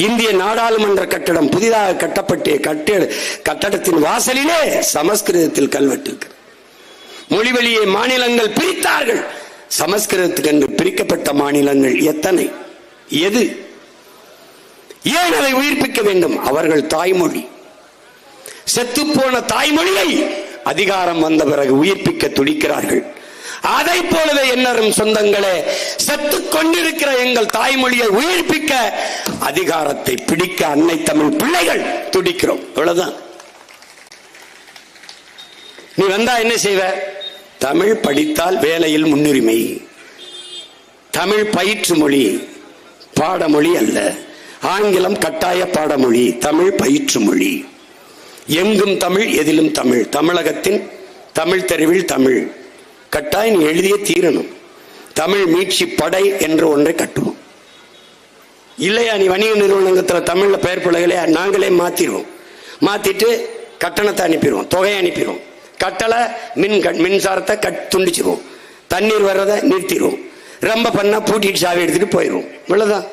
இந்திய நாடாளுமன்ற கட்டடம் புதிதாக கட்டப்பட்ட கட்ட கட்டடத்தின் வாசலிலே சமஸ்கிருதத்தில் கல்வெட்டு மொழிவழியை மாநிலங்கள் பிரித்தார்கள். சமஸ்கிருதத்துக்கென்று பிரிக்கப்பட்ட மாநிலங்கள் எத்தனை? எது? ஏன் அதை உயிர்ப்பிக்க வேண்டும்? அவர்கள் தாய்மொழி. செத்துப்போன தாய்மொழியை அதிகாரம் வந்த பிறகு உயிர்ப்பிக்க துடிக்கிறார்கள். அதை போலவே என்னரும் சொந்தங்களே செத்து கொண்டிருக்கிற எங்கள் தாய்மொழியை உயிர்ப்பிக்க அதிகாரத்தை பிடிக்க அன்னை தமிழ் பிள்ளைகள் துடிக்கிறோம். இவ்வளவுதான். நீ வந்தா என்ன செய்வ? தமிழ் படித்தால் வேலையில் முன்னுரிமை. தமிழ் பயிற்று மொழி பாடமொழி அல்ல. ஆங்கிலம் கட்டாய பாடமொழி தமிழ் பயிற்று மொழி. எங்கும் தமிழ் எதிலும் தமிழ். தமிழகத்தின் தமிழ் தெருவில் தமிழ். கட்டாயம் எழுதியே எழுதிய தீரணும். தமிழ் மீட்சி படை என்று ஒன்றை கட்டுவோம். இல்லையா நீ வணிக நிறுவனத்தில் தமிழில் பெயர் பிள்ளைகளே நாங்களே மாற்றிடுவோம் மாற்றிட்டு கட்டணத்தை அனுப்பிடுவோம் தொகையை அனுப்பிடுவோம். கட்டளை மின் கட்- மின்சாரத்தை கட் துண்டிச்சிருவோம். தண்ணீர் வர்றதை நிறுத்திடுவோம். ரொம்ப பண்ணால் பூட்டிட்டு சாவி எடுத்துகிட்டு போயிடுவோம். இவ்வளோதான்